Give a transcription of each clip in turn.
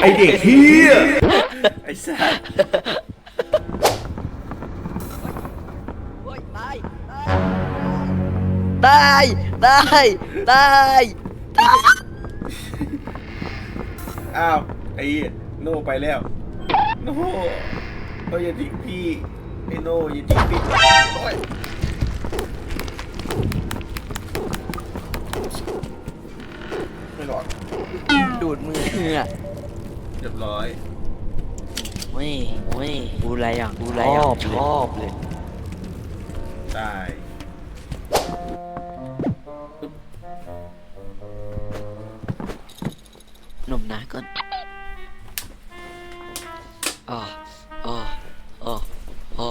ไอเด็กเฮียไอสัสโอ้ยตายตายตายตายตายอ้าวไอ้โน่ไปแล้วโน่โน่อย่าทิ้งพี่ไอ้โน่อย่าทิ้งพี่โอ้ยไม่หลอดดูดมืออะ เรียบร้อย เว้ยเว้ยดูอะไรอะดูอะไรอะชอบเลยตายหนุ่มนะก่อนอ๋ออ๋ออ๋ออ๋อ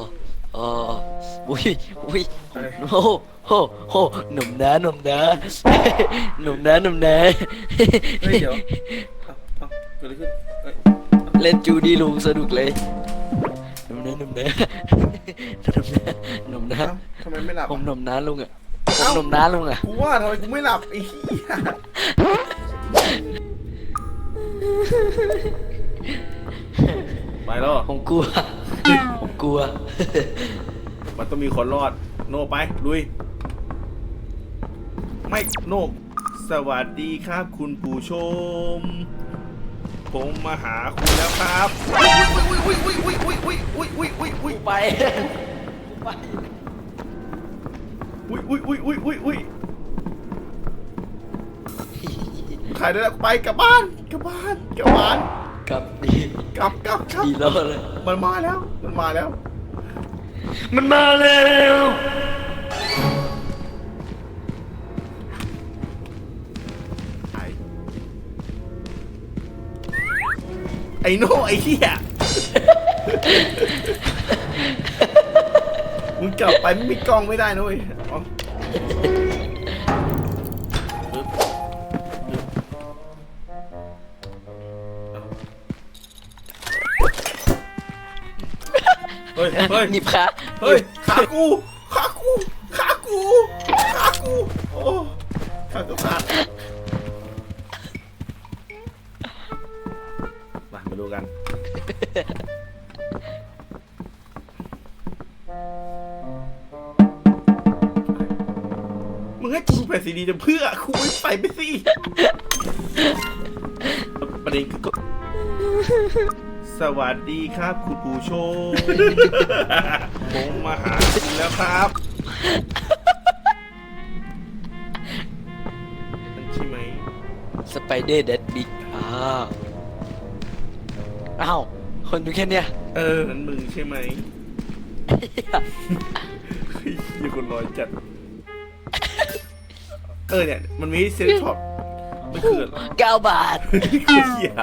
อ๋ออุ้ยอุ้ยอะไรโอ้โหโหหนุ่มนะหนุ่มนะหนุ่มนะหนุ่มนะเฮ้ยเดี๋ยวเอาเอาเกิดอะไรขึ้น เอ้ยเล่นจูดีลุงสนุกเลยหนุ่มนะหนุ่มนะหนุ่มนะหนุ่มนะเอ้าทำไมไม่หลับผมอะหนุ่มนะลุงอะผมเอ้าหนุ่มนะลุงอะกูว่าทำไมกูไม่หลับไอ้เหี้ยไปแล้วผมกลัวผมกลัว มันต้องมีคนรอด โน่ไปลุย ไม่โน่สวัสดีครับคุณผู้ชม ผมมาหาคุณแล้วครับอุ้ยอุ้ยอุ้ยอุ้ยอุ้ยอุ้ยอุ้ยอุ้ยอุ้ยไปไปอุ้ยอุ้ยอุ้ยอุ้ยอุ้ยอุ้ยถ่ายได้แล้วไปกลับบ้านกลับบ้านกลับบ้านกลับดีกลับกลับกลับดีแล้วเลยมันมาแล้ว มันมาแล้ว มันมาแล้ว ไอ้โน่ไอ้เหี้ยมึงกลับไปไม่มีกล้องไม่ได้นะเว้ยอ๋อปึ๊บปึ๊บเฮ้ยเฮ้ยหยิบขาเฮ้ยขากูขากูขากูขากู ดูกัน มึงให้กูดูแผ่นซีดีจะเพื่อกูไม่ใส่ไปสิประเด็นคือก็สวัสดีครับ คุณผู้ชม ผมมาหาคุณแล้วครับมันใช่ไหม สไปเดอร์เดดบิ๊กอ้าว อ้าวคนดูแค่เนี้ยเออนั้นมึงใช่ไหมเฮ้ยมีคนรอยจัด เออเนี่ย มันมีเซ็ตช็อปมันคืออะไร เก้าบาทคือเหี้ย